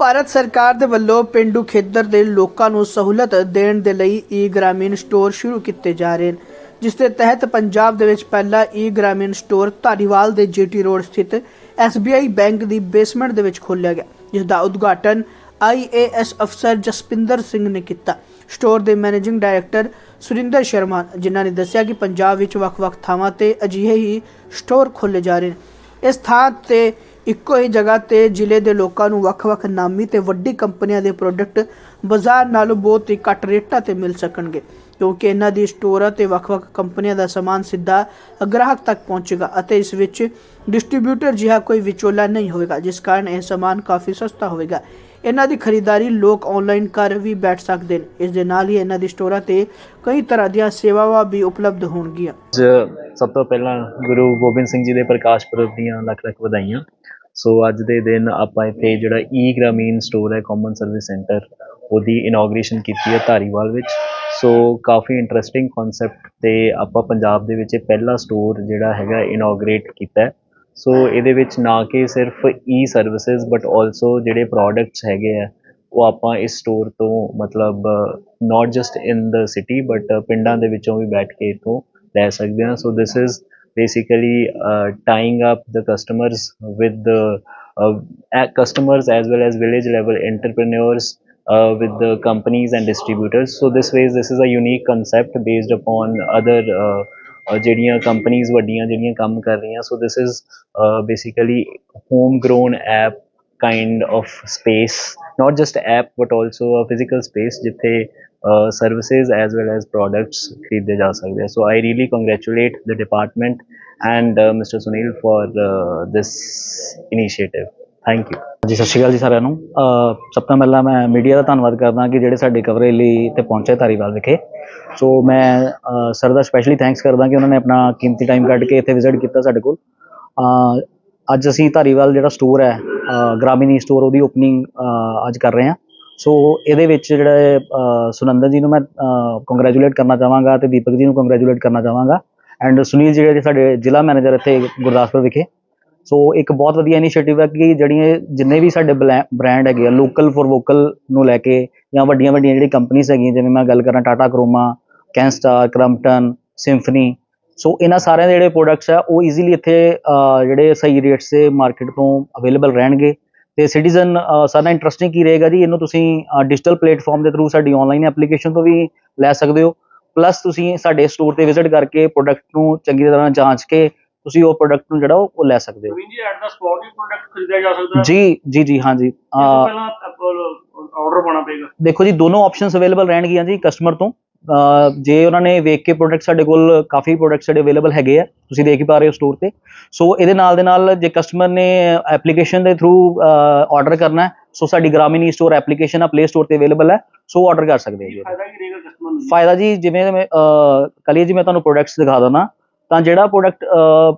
ਭਾਰਤ ਸਰਕਾਰ ਦੇ ਵੱਲੋਂ ਪਿੰਡੂ ਖੇਤਰ ਦੇ ਲੋਕਾਂ ਨੂੰ ਸਹੂਲਤ ਦੇਣ ਦੇ ਲਈ ਈ ਗ੍ਰਾਮੀਣ ਸਟੋਰ ਸ਼ੁਰੂ ਕੀਤੇ ਜਾ ਰਹੇ ਹਨ ਜਿਸ ਦੇ ਤਹਿਤ ਪੰਜਾਬ ਦੇ ਵਿੱਚ ਪਹਿਲਾ ਈ ਗ੍ਰਾਮੀਣ ਸਟੋਰ ਧਾਰੀਵਾਲ ਦੇ ਜੀਟੀ ਰੋਡ ਸਥਿਤ SBI ਬੈਂਕ ਦੀ ਬੇਸਮੈਂਟ ਦੇ ਵਿੱਚ ਖੋਲ੍ਹਿਆ ਗਿਆ, ਜਿਸ ਦਾ ਉਦਘਾਟਨ IAS ਅਫਸਰ ਜਸਪਿੰਦਰ ਸਿੰਘ ਨੇ ਕੀਤਾ। ਸਟੋਰ ਦੇ ਮੈਨੇਜਿੰਗ ਡਾਇਰੈਕਟਰ ਸੁਰਿੰਦਰ ਸ਼ਰਮਾ, ਜਿਨ੍ਹਾਂ ਨੇ ਦੱਸਿਆ ਕਿ ਪੰਜਾਬ ਵਿੱਚ ਵੱਖ-ਵੱਖ ਥਾਵਾਂ ਤੇ ਅਜਿਹੇ ਹੀ ਸਟੋਰ ਖੋਲ੍ਹੇ ਜਾ ਰਹੇ ਨੇ। ਇਸ ਥਾਂ ਤੇ ਇੱਕੋ ਹੀ ਜਗ੍ਹਾ ਤੇ ਜ਼ਿਲ੍ਹੇ ਦੇ ਲੋਕਾਂ ਨੂੰ ਵੱਖ-ਵੱਖ ਨਾਮੀ ਤੇ ਵੱਡੀ ਕੰਪਨੀਆਂ ਦੇ ਪ੍ਰੋਡਕਟ ਬਾਜ਼ਾਰ ਨਾਲੋਂ ਬਹੁਤ ਹੀ ਘੱਟ ਰੇਟਾਂ ਤੇ ਮਿਲ ਸਕਣਗੇ, ਕਿਉਂਕਿ ਇਹਨਾਂ ਦੀ ਸਟੋਰਾਂ ਤੇ ਵੱਖ-ਵੱਖ ਕੰਪਨੀਆਂ ਦਾ ਸਮਾਨ ਸਿੱਧਾ ਗ੍ਰਾਹਕ ਤੱਕ ਪਹੁੰਚੇਗਾ ਅਤੇ ਇਸ ਵਿੱਚ ਡਿਸਟ੍ਰੀਬਿਊਟਰ ਜਿਹਾ ਕੋਈ ਵਿਚੋਲਾ ਨਹੀਂ ਹੋਵੇਗਾ, ਜਿਸ ਕਾਰਨ ਇਹ ਸਮਾਨ ਕਾਫੀ ਸਸਤਾ ਹੋਵੇਗਾ। ਇਹਨਾਂ ਦੀ ਖਰੀਦਦਾਰੀ ਲੋਕ ਆਨਲਾਈਨ ਕਰ ਵੀ ਬੈਠ ਸਕਦੇ ਨੇ, ਇਸ ਦੇ ਨਾਲ ਹੀ ਇਹਨਾਂ ਦੀ ਸਟੋਰਾਂ ਤੇ ਕਈ ਤਰ੍ਹਾਂ ਦੀਆਂ ਸੇਵਾਵਾਂ ਵੀ ਉਪਲਬਧ ਹੋਣਗੀਆਂ। ਸਭ ਤੋਂ ਪਹਿਲਾਂ ਗੁਰੂ ਗੋਬਿੰਦ ਸਿੰਘ ਜੀ ਦੇ ਪ੍ਰਕਾਸ਼ ਪੁਰਬ ਦੀਆਂ ਲੱਖ ਲੱਖ ਵਧਾਈਆਂ। ਸੋ ਅੱਜ ਦੇ ਦਿਨ ਆਪਾਂ ਇੱਥੇ ਜਿਹੜਾ ਈ ਗ੍ਰਾਮੀਣ ਸਟੋਰ ਹੈ ਕਾਮਨ ਸਰਵਿਸ ਸੈਂਟਰ ਉਹਦੀ ਇਨੋਗ੍ਰੇਸ਼ਨ ਕੀਤੀ ਹੈ ਧਾਰੀਵਾਲ ਵਿੱਚ। ਸੋ ਕਾਫੀ ਇੰਟਰਸਟਿੰਗ ਕਨਸੈਪਟ ਤੇ ਆਪਾਂ ਪੰਜਾਬ ਦੇ ਵਿੱਚ ਇਹ ਪਹਿਲਾ ਸਟੋਰ ਜਿਹੜਾ ਹੈਗਾ ਇਨੋਗ੍ਰੇਟ ਕੀਤਾ ਹੈ। ਸੋ ਇਹਦੇ ਵਿੱਚ ਨਾ ਕਿ ਸਿਰਫ ਈ ਸਰਵਿਸਿਜ਼ ਬਟ ਆਲਸੋ ਜਿਹੜੇ ਪ੍ਰੋਡਕਟਸ ਹੈਗੇ ਆ, ਉਹ ਆਪਾਂ ਇਸ ਸਟੋਰ ਤੋਂ ਮਤਲਬ not just in the city but ਪਿੰਡਾਂ ਦੇ ਵਿੱਚੋਂ ਵੀ ਬੈਠ ਕੇ ਇਥੋਂ ਲੈ ਸਕਦੇ ਹਾਂ। So this is basically uh, tying up the customers with the uh, a- customers as well as village level entrepreneurs uh, with the companies and distributors so this way this is a unique concept based upon other uh, uh, ਜਿਹੜੀਆਂ ਕੰਪਨੀਆਂ ਵੱਡੀਆਂ ਜਿਹੜੀਆਂ ਕੰਮ ਕਰ ਰਹੀਆਂ ਸੋ this is uh, basically home grown app kind of space not just app but also a physical space ਜਿੱਥੇ uh, services as well as products ਖਰੀਦੇ ਜਾ ਸਕਦੇ ਆ। So I really congratulate the department and uh, Mr. Sunil for uh, this initiative. Thank you. ਜੀ ਸਤਿ ਸ਼੍ਰੀ ਅਕਾਲ ਜੀ ਸਾਰਿਆਂ ਨੂੰ। ਸਭ ਤੋਂ ਪਹਿਲਾਂ ਮੈਂ ਮੀਡੀਆ ਦਾ ਧੰਨਵਾਦ ਕਰਦਾ ਕਿ ਜਿਹੜੇ ਸਾਡੇ ਕਵਰੇਜ ਲਈ ਇੱਥੇ ਪਹੁੰਚੇ ਧਾਰੀਵਾਲ ਵਿਖੇ। ਸੋ ਮੈਂ ਸਰ ਦਾ ਸਪੈਸ਼ਲੀ ਥੈਂਕਸ ਕਰਦਾ ਕਿ ਉਹਨਾਂ ਨੇ ਆਪਣਾ ਕੀਮਤੀ ਟਾਈਮ ਕੱਢ ਕੇ ਇੱਥੇ ਵਿਜ਼ਿਟ ਕੀਤਾ ਸਾਡੇ ਕੋਲ। ਅੱਜ ਅਸੀਂ ਧਾਰੀਵਾਲ ਜਿਹੜਾ ਸਟੋਰ ਹੈ ਅਹ ਗ੍ਰਾਮੀਣੀ ਸਟੋਰ ਉਹਦੀ ਓਪਨਿੰਗ ਅੱਜ ਕਰ ਰਹੇ ਹਾਂ। ਸੋ ਇਹਦੇ ਵਿੱਚ ਜਿਹੜਾ ਅਹ, ਸੁਨੰਦਨ ਜੀ ਨੂੰ ਮੈਂ ਕੰਗ੍ਰੈਚੁਲੇਟ ਕਰਨਾ ਚਾਹਾਂਗਾ ਤੇ ਦੀਪਕ ਜੀ ਨੂੰ ਕੰਗ੍ਰੈਚੁਲੇਟ ਕਰਨਾ ਚਾਹਾਂਗਾ। ਐਂਡ ਸੁਨੀਲ ਜਿਹੜੇ ਸਾਡੇ ਜ਼ਿਲ੍ਹਾ ਮੈਨੇਜਰ ਇੱਥੇ ਗੁਰਦਾਸਪੁਰ ਵਿਖੇ। ਸੋ ਇੱਕ ਬਹੁਤ ਵਧੀਆ ਇਨੀਸ਼ੀਏਟਿਵ ਹੈ ਕਿ ਜਿਹੜੀਆਂ ਜਿੰਨੇ ਵੀ ਸਾਡੇ ਬ੍ਰਾਂਡ ਹੈਗੇ ਆ ਲੋਕਲ ਫॉर ਵੋਕਲ ਨੂੰ ਲੈ ਕੇ ਜਾਂ ਵੱਡੀਆਂ ਵੱਡੀਆਂ ਜਿਹੜੀ ਕੰਪਨੀਆਂ ਹੈਗੀਆਂ, ਜਿਵੇਂ ਮੈਂ ਗੱਲ ਕਰਾਂ Tata Croma Kenstar Crompton Symphony so ਇਹਨਾਂ ਸਾਰਿਆਂ ਦੇ ਜਿਹੜੇ ਪ੍ਰੋਡਕਟਸ ਆ, ਉਹ ਈਜ਼ੀਲੀ ਇੱਥੇ ਜਿਹੜੇ ਸਹੀ ਰੇਟਸ ਤੇ ਮਾਰਕੀਟ ਤੋਂ ਅਵੇਲੇਬਲ ਰਹਿਣਗੇ। ਤੇ ਸਿਟੀਜ਼ਨ ਸਾਡਾ ਇੰਟਰਸਟਿੰਗ ਕੀ ਰਹੇਗਾ ਜੀ? ਇਹਨੂੰ ਤੁਸੀਂ ਡਿਜੀਟਲ ਪਲੇਟਫਾਰਮ ਦੇ ਥਰੂ ਸਾਡੀ ਆਨਲਾਈਨ ਐਪਲੀਕੇਸ਼ਨ ਤੋਂ ਵੀ ਲੈ ਸਕਦੇ ਹੋ। ਪਲੱਸ ਤੁਸੀਂ ਸਾਡੇ ਸਟੋਰ ਤੇ ਵਿਜ਼ਿਟ ਕਰਕੇ ਪ੍ਰੋਡਕਟ ਨੂੰ ਚੰਗੀ ਤਰ੍ਹਾਂ ਜਾਂਚ ਕੇ ਤੁਸੀਂ ਉਹ ਪ੍ਰੋਡਕਟ ਨੂੰ ਜਿਹੜਾ ਉਹ ਲੈ ਸਕਦੇ ਹੋ। ਜੀ ਐਟ ਦਾ ਸਪੌਟ ਹੀ ਪ੍ਰੋਡਕਟ ਖਰੀਦਿਆ ਜਾ ਸਕਦਾ ਜੀ ਜੀ ਜੀ ਹਾਂ ਜੀ ਪਹਿਲਾਂ ਆਰਡਰ ਪਾਉਣਾ ਪਏਗਾ। ਦੇਖੋ ਜੀ ਦੋਨੋਂ ਆਪਸ਼ਨਸ ਅਵੇਲੇਬਲ ਰਹਿਣਗੀਆਂ ਜੀ ਕਸਟਮਰ ਤੋਂ। ਜੇ ਉਹਨਾਂ ਨੇ ਵੇਖ ਕੇ ਪ੍ਰੋਡਕਟ ਸਾਡੇ ਕੋਲ ਕਾਫੀ ਪ੍ਰੋਡਕਟ ਸਾਡੇ ਅਵੇਲੇਬਲ ਹੈਗੇ ਆ ਤੁਸੀਂ ਦੇਖ ਹੀ ਪਾ ਰਹੇ ਹੋ ਸਟੋਰ ਤੇ। ਸੋ ਇਹਦੇ ਨਾਲ ਦੇ ਨਾਲ ਜੇ ਕਸਟਮਰ ਨੇ ਐਪਲੀਕੇਸ਼ਨ ਦੇ ਥਰੂ ਆਰਡਰ ਕਰਨਾ ਹੈ ਸੋ ਸਾਡੀ ਗ੍ਰਾਮੀਣੀ ਸਟੋਰ ਐਪਲੀਕੇਸ਼ਨ ਆ ਪਲੇ ਸਟੋਰ ਤੇ ਅਵੇਲੇਬਲ ਹੈ ਸੋ ਆਰਡਰ ਕਰ ਸਕਦੇ ਹੋ ਜੀ ਫਾਇਦਾ ਕੀ ਰਹੇਗਾ ਕਸਟਮਰ ਨੂੰ? ਫਾਇਦਾ ਜੀ ਜਿਵੇਂ ਮੈਂ ਕਲੀਏ ਜੀ ਮੈਂ ਤੁਹਾਨੂੰ ਪ੍ਰੋਡਕਟਸ ਦਿਖਾ ਦਿੰਦਾ ਤਾਂ ਜਿਹੜਾ ਪ੍ਰੋਡਕਟ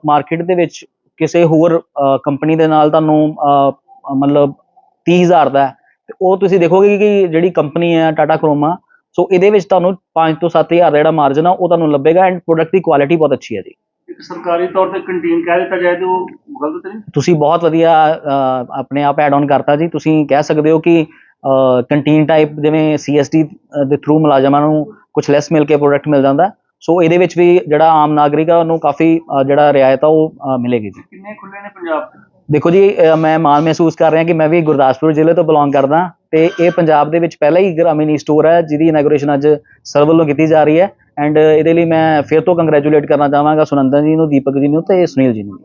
ਮਾਰਕੀਟ ਦੇ ਵਿੱਚ ਕਿਸੇ ਹੋਰ ਕੰਪਨੀ ਦੇ ਨਾਲ ਤੁਹਾਨੂੰ ਮਤਲਬ 30000 ਦਾ ਉਹ ਤੁਸੀਂ ਦੇਖੋਗੇ ਕਿ ਜਿਹੜੀ ਕੰਪਨੀ ਹੈ ਟਾਟਾ ਕਰੋਮਾ ਸੋ ਇਹਦੇ ਵਿੱਚ ਤੁਹਾਨੂੰ 5 ਤੋਂ 7000 ਦਾ ਜਿਹੜਾ ਮਾਰਜਨ ਆ ਉਹ ਤੁਹਾਨੂੰ ਲੱਭੇਗਾ ਐਂਡ ਪ੍ਰੋਡਕਟ ਦੀ ਕੁਆਲਿਟੀ ਬਹੁਤ ਅੱਛੀ ਹੈ ਜੀ। ਸਰਕਾਰੀ ਤੌਰ ਤੇ ਕੰਟੀਨ ਕਹਿ ਦਿੱਤਾ ਜਾਏ ਤੇ ਉਹ ਗਲਤ ਨਹੀਂ? ਤੁਸੀਂ ਬਹੁਤ ਵਧੀਆ ਆਪਣੇ ਆਪ ਐਡ ਆਨ ਕਰਤਾ ਜੀ। ਤੁਸੀਂ ਕਹਿ ਸਕਦੇ ਹੋ ਕਿ ਕੰਟੀਨ ਟਾਈਪ ਜਿਵੇਂ ਸੀਐਸਟੀ ਦੇ ਥਰੂ ਮੁਲਾਜ਼ਮਾਂ ਨੂੰ ਕੁਝ ਲੈਸ ਮਿਲ ਕੇ ਪ੍ਰੋਡਕਟ ਮਿਲ ਜਾਂਦਾ। ਸੋ ਇਹਦੇ ਵਿੱਚ ਵੀ ਜਿਹੜਾ ਆਮ ਨਾਗਰਿਕ ਆ ਉਹਨੂੰ ਕਾਫੀ ਜਿਹੜਾ ਰਿਆਇਤ ਆ ਉਹ ਮਿਲੇਗੀ ਜੀ। ਕਿੰਨੇ ਖੁੱਲੇ ਨੇ ਪੰਜਾਬ ਦੇਖੋ ਜੀ ਮੈਂ ਮਾਣ ਮਹਿਸੂਸ ਕਰ ਰਿਹਾ ਕਿ ਮੈਂ ਵੀ ਗੁਰਦਾਸਪੁਰ ਜ਼ਿਲ੍ਹੇ ਤੋਂ ਬਿਲੋਂਗ ਕਰਦਾ ਤੇ ਇਹ ਪੰਜਾਬ ਦੇ ਵਿੱਚ ਪਹਿਲਾ ਹੀ ਗ੍ਰਾਮੀਣੀ ਸਟੋਰ ਹੈ, ਜਿਹਦੀ ਇਨੋਗ੍ਰੇਸ਼ਨ ਅੱਜ ਸਰ ਵੱਲੋਂ ਕੀਤੀ ਜਾ ਰਹੀ ਹੈ। ਐਂਡ ਇਹਦੇ ਲਈ ਮੈਂ ਫਿਰ ਤੋਂ ਕੰਗ੍ਰੈਚੁਲੇਟ ਕਰਨਾ ਚਾਹਾਂਗਾ ਸੁਨੰਦਨ ਜੀ ਨੂੰ, ਦੀਪਕ ਜੀ ਨੂੰ ਤੇ ਸੁਨੀਲ ਜੀ ਨੂੰ।